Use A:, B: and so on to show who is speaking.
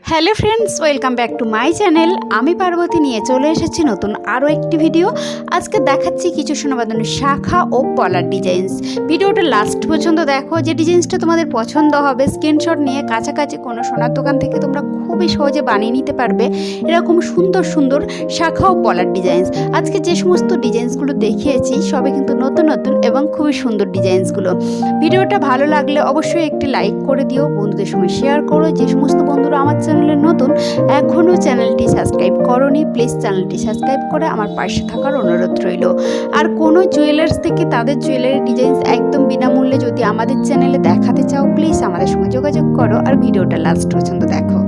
A: Hello friends, welcome back to my channel. আমি পার্বতী নিয়ে চলে এসেছি নতুন আরও একটি ভিডিও। আজকে দেখাচ্ছি কিছু সোনাবাদনের শাখা ও পলার ডিজাইনস। ভিডিওটা লাস্ট পর্যন্ত দেখো। যে ডিজাইনসটা তোমাদের পছন্দ হবে স্ক্রিনশট নিয়ে কাছাকাছি কোনো সোনার দোকান থেকে তোমরা খুবই সহজে বানিয়ে নিতে পারবে। এরকম সুন্দর সুন্দর শাখা ও পলার ডিজাইনস আজকে যে সমস্ত ডিজাইনসগুলো দেখিয়েছি সবে কিন্তু নতুন নতুন এবং খুবই সুন্দর ডিজাইনসগুলো ভিডিওটা ভালো লাগলে অবশ্যই একটি লাইক করে দিও, বন্ধুদের সঙ্গে শেয়ার করো। যে সমস্ত বন্ধুরা আমার চ্যানেলে নতুন এখনও চ্যানেলটি সাবস্ক্রাইব করনি প্লিজ চ্যানেলটি সাবস্ক্রাইব করে আমার পাশে থাকার অনুরোধ রইল। আর কোনো জুয়েলার্স থেকে তাদের জুয়েলারি ডিজাইনস একদম বিনামূল্যে যদি আমাদের চ্যানেলে দেখাতে চাও প্লিজ আমাদের সঙ্গে যোগাযোগ করো। আর ভিডিওটা লাস্ট পর্যন্ত দেখো।